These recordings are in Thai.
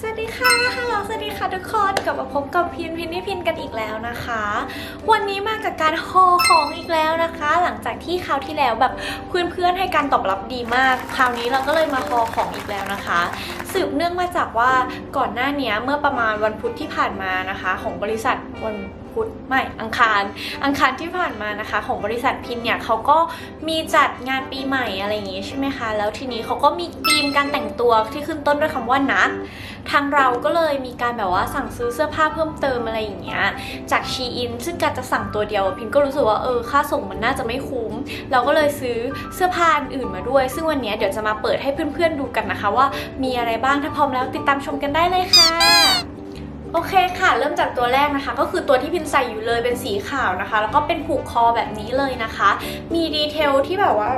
สวัสดีค่ะ ฮัลโหล สวัสดีค่ะทุกคน กลับมาพบกับพินพินนี่พินกันอีกแล้วนะคะ วันนี้มากับการฮอของอีกแล้วนะคะ หลังจากที่คราวที่แล้วแบบเพื่อนๆให้การตอบรับดีมาก คราวนี้เราก็เลยมาฮอของอีกแล้วนะคะ สืบเนื่องมาจากว่าก่อนหน้านี้เมื่อประมาณวันพุธที่ผ่านมานะคะ ของบริษัทวันพุธไม่อังคาร อังคารที่ผ่านมานะคะ ของบริษัทพินเนี่ยเขาก็มีจัดงานปีใหม่อะไรอย่างงี้ใช่ไหมคะ แล้วทีนี้เขาก็มีธีมการแต่งตัวที่ขึ้นต้นด้วยคำว่านัดทางเราก็เลยมีการแบบว่าสั่งซื้อเสื้อผ้าเพิ่มเติมอะไรอย่างเงี้ยจากชีอินซึ่งการจะสั่งตัวเดียวพิมก็รู้สึกว่าเออค่าส่งมันน่าจะไม่คุ้ม เราก็เลยซื้อเสื้อผ้าอันอื่นมาด้วย ซึ่งวันนี้เดี๋ยวจะมาเปิดให้เพื่อนๆดูกันนะคะว่ามีอะไรบ้างถ้าพร้อมแล้วติดตามชมกันได้เลยค่ะ โอเคค่ะ เริ่มจากตัวแรกนะคะ ก็คือตัวที่พินใส่อยู่เลยเป็นสีขาวนะคะ แล้วก็เป็นผูกคอแบบนี้เลยนะคะ มีดีเทลที่แบบว่า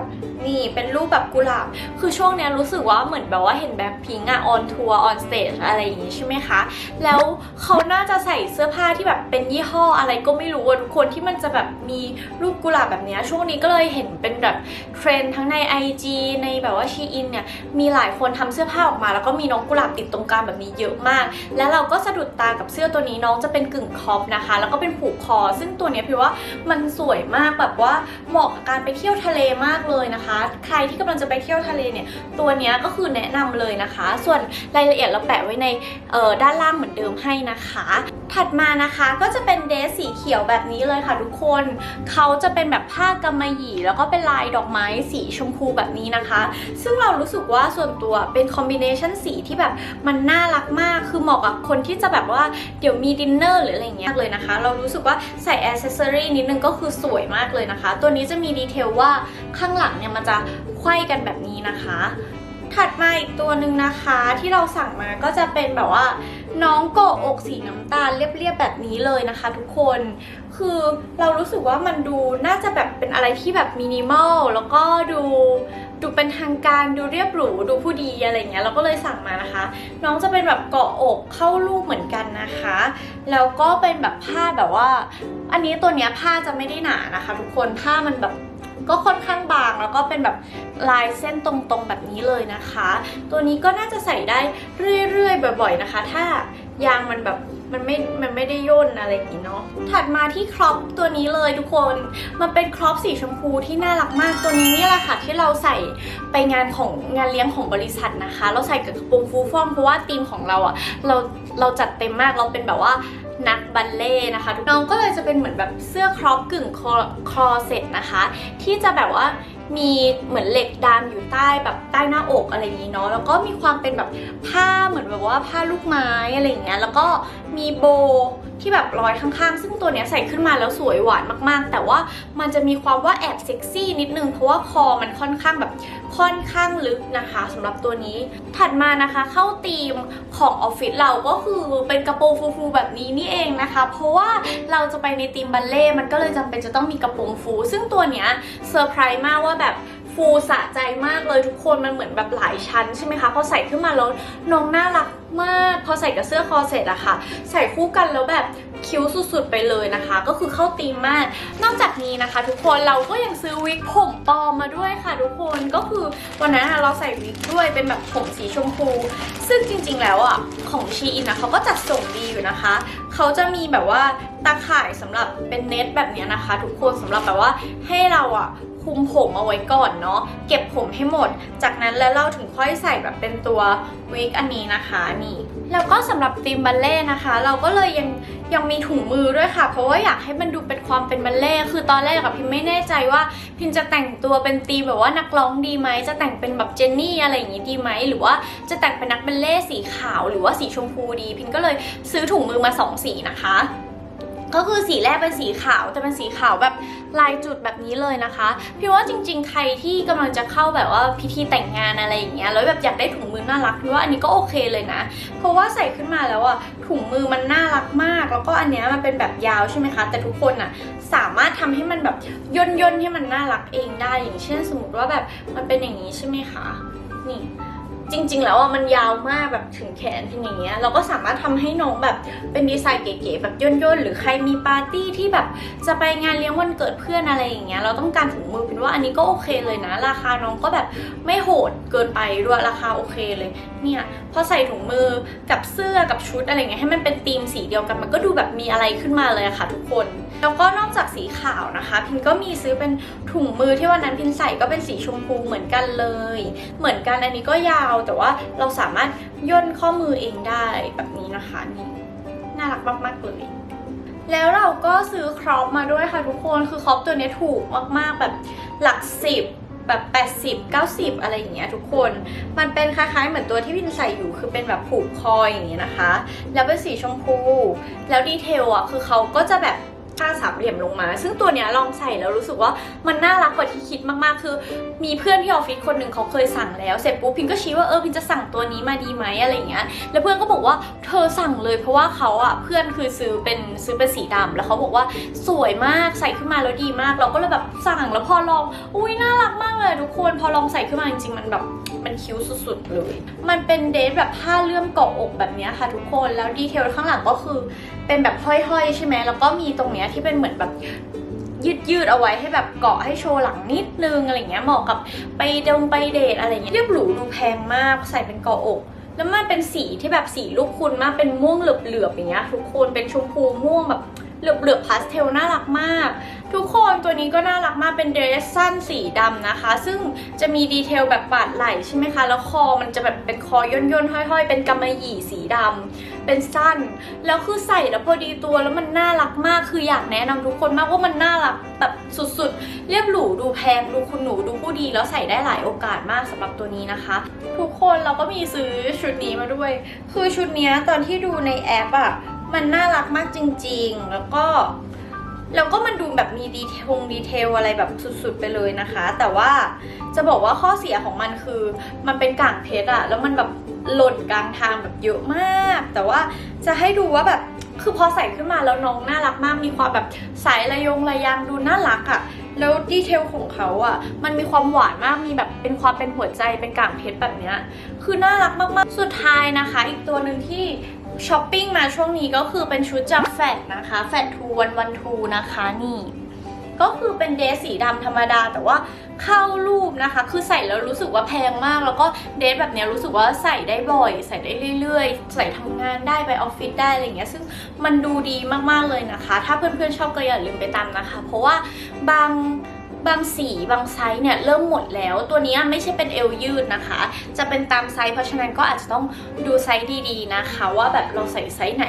นี่เป็นรูปแบบกุหลาบ คือช่วงเนี้ยรู้สึกว่าเหมือนแบบว่าเห็นแบ็คพิงอะออนทัวร์ออนสเตจอะไรอย่างงี้ใช่ไหมคะ แล้วเขาน่าจะใส่เสื้อผ้าที่แบบเป็นยี่ห้ออะไรก็ไม่รู้ทุกคนที่มันจะแบบมีรูปกุหลาบแบบเนี้ยช่วงนี้ก็เลยเห็นเป็นแบบเทรนทั้งใน IG ในแบบว่าชีอินเนี่ยมีหลายคนทำเสื้อผ้าออกมา แล้วก็มีน้องกุหลาบติดตรงกลางแบบนี้เยอะมาก แล้วเราก็สะดุดตากับเสื้อตัวนี้น้องจะเป็นกึ่งคอปนะคะ แล้วก็เป็นผูกคอ ซึ่งตัวเนี้ยพี่ว่ามันสวยมากแบบว่าเหมาะกับการไปเที่ยวทะเลมากเลยนะคะใครที่กำลังจะไปเที่ยวทะเลเนี่ย ตัวนี้ก็คือแนะนำเลยนะคะ ส่วนรายละเอียดเราแปะไว้ในด้านล่างเหมือนเดิมให้นะคะ ถัดมานะคะก็จะเป็นเดรสสีเขียวแบบนี้เลยค่ะทุกคน เขาจะเป็นแบบผ้ากำมะหยี่ แล้วก็เป็นลายดอกไม้สีชมพูแบบนี้นะคะ ซึ่งเรารู้สึกว่าส่วนตัวเป็นคอมบิเนชันสีที่แบบมันน่ารักมาก คือเหมาะกับคนที่จะแบบว่าเดี๋ยวมีดินเนอร์หรืออะไรเงี้ยเลยนะคะ เรารู้สึกว่าใส่แอ c เซสซอรี่นิดนึงก็คือสวยมากเลยนะคะ ตัวนี้จะมีดีเทลว่าข้างหลังเนี่ยมันจะไขว้กันแบบนี้นะคะ ถัดมาอีกตัวหนึ่งนะคะที่เราสั่งมาก็จะเป็นแบบว่า น้องโกะอกสีน้ำตาลเรียบๆแบบนี้เลยนะคะ ทุกคน คือเรารู้สึกว่ามันดูน่าจะแบบเป็นอะไรที่แบบมินิมอลแล้วก็ดูดูเป็นทางการดูเรียบหรูดูผู้ดีอะไรเงี้ยเราก็เลยสั่งมานะคะ น้องจะเป็นแบบเกาะอกเข้ารูปเหมือนกันนะคะ แล้วก็เป็นแบบผ้าแบบว่า อันนี้ตัวเนี้ยผ้าจะไม่ได้หนานะคะ ทุกคนผ้ามันแบบ ก็ค่อนข้างบางแล้วก็เป็นแบบลายเส้นตรงๆแบบนี้เลยนะคะ ตัวนี้ก็น่าจะใส่ได้เรื่อยๆบ่อย ๆนะคะ ถ้ายางมันแบบมันไม่ มันไม่ได้ย่นอะไรอย่างนี้เนาะ ถัดมาที่ครอปตัวนี้เลยทุกคน มันเป็นครอปสีชมพูที่น่ารักมาก ตัวนี้นี่แหละค่ะที่เราใส่ไปงานของงานเลี้ยงของบริษัทนะคะ เราใส่กับกระโปรงฟูฟ่องเพราะว่าธีมของเราอะเรา เราจัดเต็มมาก เราเป็นแบบว่า นักบัลเล่นะคะน้องก็เลยจะเป็นเหมือนแบบเสื้อครอปกึ่งคอคลอเซ็ตนะคะ ที่จะแบบว่ามีเหมือนเหล็กดามอยู่ใต้แบบใต้หน้าอกอะไรอย่างนี้เนาะแล้วก็มีความเป็นแบบผ้าเหมือนแบบว่าผ้าลูกไม้อะไรอย่างเงี้ยแล้วก็มีโบ ที่แบบร้อยข้างๆ ซึ่งตัวเนี้ยใส่ขึ้นมาแล้วสวยหวานมากๆ แต่ว่ามันจะมีความว่าแอบเซ็กซี่นิดนึง เพราะว่าคอมันค่อนข้างแบบค่อนข้างลึกนะคะสำหรับตัวนี้ ถัดมานะคะเข้าธีมของออฟฟิศเราก็คือเป็นกระโปรงฟูๆแบบนี้นี่เองนะคะ เพราะว่าเราจะไปในธีมบัลเล่ มันก็เลยจำเป็นจะต้องมีกระโปรงฟู ซึ่งตัวเนี้ยเซอร์ไพรส์มากว่าแบบ ฟูสะใจมากเลยทุกคนมันเหมือนแบบหลายชั้นใช่ไหมคะพอใส่ขึ้นมาแล้วน้องน่ารักมากพอใส่กับเสื้อคอเสร็จอะค่ะ ใส่คู่กันแล้วแบบคิ้วสุดๆไปเลยนะคะ ก็คือเข้าธีมมาก นอกจากนี้นะคะ ทุกคนเราก็ยังซื้อวิกผมปลอมมาด้วยค่ะ ทุกคนก็คือวันนั้นเราใส่วิกด้วยเป็นแบบผมสีชมพู ซึ่งจริงๆแล้วอะของชีอินนะเขาก็จัดส่งดีอยู่นะคะ เขาจะมีแบบว่าตาข่ายสำหรับเป็นเน็ตแบบนี้นะคะ ทุกคนสำหรับแบบว่าให้เราอะ คุมผมเอาไว้ก่อนเนาะเก็บผมให้หมด จากนั้นแล้วเราถึงค่อยใส่แบบเป็นตัววิกอันนี้นะคะนี่แล้วก็สำหรับธีมบัลเล่นะคะ เราก็เลยยังยังมีถุงมือด้วยค่ะ เพราะว่าอยากให้มันดูเป็นความเป็นบัลเล่คือตอนแรกกับพิมไม่แน่ใจว่า พิมจะแต่งตัวเป็นธีมแบบว่านักร้องดีไหมจะแต่งเป็นแบบเจนนี่อะไรอย่างงี้ดีไหมหรือว่าจะแต่งเป็นนักบัลเล่สีขาว หรือว่าสีชมพูดี พิมก็เลยซื้อถุงมือมาสองสีนะคะ ก็คือสีแรกเป็นสีขาวแต่เป็นสีขาวแบบลายจุดแบบนี้เลยนะคะพี่ว่าจริง ๆ ใครที่กำลังจะเข้าแบบว่าพิธีแต่งงานอะไรอย่างเงี้ยแล้วแบบอยากได้ถุงมือน่ารักพี่ว่าอันนี้ก็โอเคเลยนะ เพราะว่าใส่ขึ้นมาแล้วอะถุงมือมันน่ารักมาก แล้วก็อันเนี้ยมันเป็นแบบยาวใช่ไหมคะ แต่ทุกคนอะสามารถทำให้มันแบบย่นย่นให้มันน่ารักเองได้อย่างเช่น สมมติว่าแบบมันเป็นอย่างนี้ใช่ไหมคะนี่ จริง ๆ แล้วอะมันยาวมากแบบถึงแขนถึงอย่างเงี้ยเราก็สามารถทำให้น้องแบบเป็นดีไซน์เก๋ๆแบบย่นๆหรือใครมีปาร์ตี้ที่แบบจะไปงานเลี้ยงวันเกิดเพื่อนอะไรอย่างเงี้ยเราต้องการถุงมือเป็นว่าอันนี้ก็โอเคเลยนะ ราคาน้องก็แบบไม่โหดเกินไปด้วยราคาโอเคเลยเนี่ยพอใส่ถุงมือกับเสื้อกับชุดอะไรเงี้ยให้มันเป็นธีมสีเดียวกันมันก็ดูแบบมีอะไรขึ้นมาเลยอะค่ะ ทุกคนแล้วก็นอกจากสีขาวนะคะ พินก็มีซื้อเป็นถุงมือที่วันนั้นพินใส่ก็เป็นสีชมพูเหมือนกันเลย เหมือนกันอันนี้ก็ยาวแต่ว่าเราสามารถย่นข้อมือเองได้แบบนี้นะคะนี่น่ารักมากๆเลยแล้วเราก็ซื้อครอปมาด้วยค่ะทุกคนคือครอปตัวนี้ถูกมากๆแบบหลักสิบแบบ 80 90 อะไรอย่างเงี้ยทุกคน มันเป็นคล้ายๆ เหมือนตัวที่พินใส่อยู่ คือเป็นแบบผูกคออย่างเงี้ยนะคะ แล้วเป็นสีชมพู แล้วดีเทลอะคือเขาก็จะแบบ ผ้าสามเหลี่ยมลงมา ซึ่งตัวเนี้ยลองใส่แล้วรู้สึกว่ามันน่ารักกว่าที่คิดมากๆ คือ มีเพื่อนที่ออฟฟิศคนหนึ่งเขาเคยสั่งแล้ว เสร็จปุ๊บพินก็ชี้ว่าเออพินจะสั่งตัวนี้มาดีไหมอะไรอย่างเงี้ย แล้วเพื่อนก็บอกว่าเธอสั่งเลยเพราะว่าเขาอะเพื่อนคือซื้อเป็นซื้อเป็นสีดำแล้วเขาบอกว่าสวยมากใส่ขึ้นมาแล้วดีมาก เราก็เลยแบบสั่งแล้วพอลอง อุ้ยน่ารักมากเลยทุกคน พอลองใส่ขึ้นมาจริงๆมันแบบ มันคิ้วสุดๆเลย มันเป็นเดทแบบผ้าเลื่อมเกาะอกแบบนี้ค่ะทุกคน แล้วดีเทลข้างหลังก็คือเป็นแบบห้อยๆ ใช่ไหม แล้วก็มีตรงเนี้ยที่เป็นเหมือนแบบยืดยืดๆเอาไว้ให้แบบเกาะให้โชว์หลังนิดนึงอะไรเงี้ยเหมาะกับไปดงไปเดทอะไรเงี้ยเรียบหรูดูแพงมากใส่เป็นเกาะอกแล้วมันเป็นสีที่แบบสีลูกคุณมากเป็นม่วงเหลือบๆอย่างเงี้ยทุกคนเป็นชมพูม่วงแบบ เหลือบๆพาสเทลน่ารักมาก ทุกคนตัวนี้ก็น่ารักมากเป็นเดรสสั้นสีดำนะคะ ซึ่งจะมีดีเทลแบบปาดไหล่ใช่ไหมคะ แล้วคอมันจะแบบเป็นคอย่นย่นๆห้อย ๆ เป็นกำมะหยี่สีดำเป็นสั้น แล้วคือใส่แล้วพอดีตัวแล้วมันน่ารักมากคืออยากแนะนำทุกคนมากว่ามันน่ารักแบบสุดๆ เรียบหรูดูแพงดูคุณหนูดูผู้ดีแล้วใส่ได้หลายโอกาสมากสำหรับตัวนี้นะคะ ทุกคนเราก็มีซื้อชุดนี้มาด้วย คือชุดนี้ตอนที่ดูในแอปอะ มันน่ารักมากจริงๆ แล้วก็แล้วก็มันดูแบบมีดีเทลดีเทลอะไรแบบสุดๆไปเลยนะคะ แต่ว่าจะบอกว่าข้อเสียของมันคือ มันเป็นกางเพชรอะแล้วมันแบบหล่นกลางทางแบบเยอะมาก แต่ว่าจะให้ดูว่าแบบคือพอใส่ขึ้นมาแล้วน้องน่ารักมาก มีความแบบสายระยงระยางดูน่ารักอะแล้วดีเทลของเขาอะมันมีความหวานมากมีแบบเป็นความเป็นหัวใจเป็นกางเพชรแบบเนี้ยคือน่ารักมากๆ สุดท้ายนะคะ อีกตัวหนึ่งที่ ช้อปปิ้งมาช่วงนี้ก็คือเป็นชุดจากแฟดนะคะแฟดทูวันวันทูนะคะนี่ก็คือเป็นเดรสสีดำธรรมดา แต่ว่าเข้ารูปนะคะ คือใส่แล้วรู้สึกว่าแพงมาก แล้วก็เดรสแบบนี้รู้สึกว่าใส่ได้บ่อย ใส่ได้เรื่อยๆ ใส่ทำงานได้ไปออฟฟิศได้อะไรอย่างเงี้ยซึ่งมันดูดีมากๆเลยนะคะ ถ้าเพื่อนๆชอบก็อย่าลืมไปตามนะคะ เพราะว่าบาง บางสีบางไซส์เนี่ยเริ่มหมดแล้ว ตัวนี้ไม่ใช่เป็นเอวยืดนะคะ จะเป็นตามไซส์เพราะฉะนั้นก็อาจจะต้องดูไซส์ดีๆนะคะ ว่าแบบเราใส่ไซส์ไหน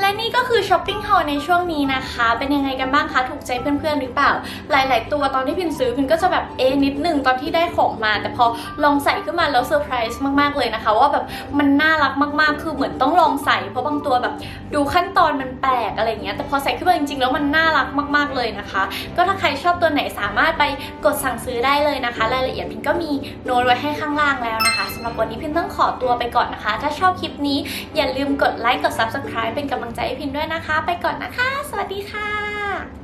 และนี่ก็คือช้อปปิ้งฮอลในช่วงนี้นะคะ เป็นยังไงกันบ้างคะ ถูกใจเพื่อนๆหรือเปล่า หลาย ๆ ตัวตอนที่พินซื้อพินก็จะแบบเอะนิดหนึ่งตอนที่ได้ของมา แต่พอลองใส่ขึ้นมาแล้วเซอร์ไพรส์มากๆเลยนะคะ ว่าแบบมันน่ารักมากๆ คือเหมือนต้องลองใส่เพราะบางตัวแบบดูขั้นตอนมันแปลกอะไรเงี้ยแต่พอใส่ขึ้นมาจริงๆ แล้วมันน่ารักมาก ๆ เลยนะคะ ก็ถ้าใครชอบตัวไหนสามารถไปกดสั่งซื้อได้เลยนะคะ รายละเอียดพินก็มีโน้ตไว้ให้ข้างล่างแล้วนะคะสำหรับวันนี้พินต้องขอตัวไปก่อนนะคะ ถ้าชอบคลิปนี้อย่าลืมกดไลค์กด subscribe เป็นกำลังใจให้พินด้วยนะคะ ไปก่อนนะคะ สวัสดีค่ะ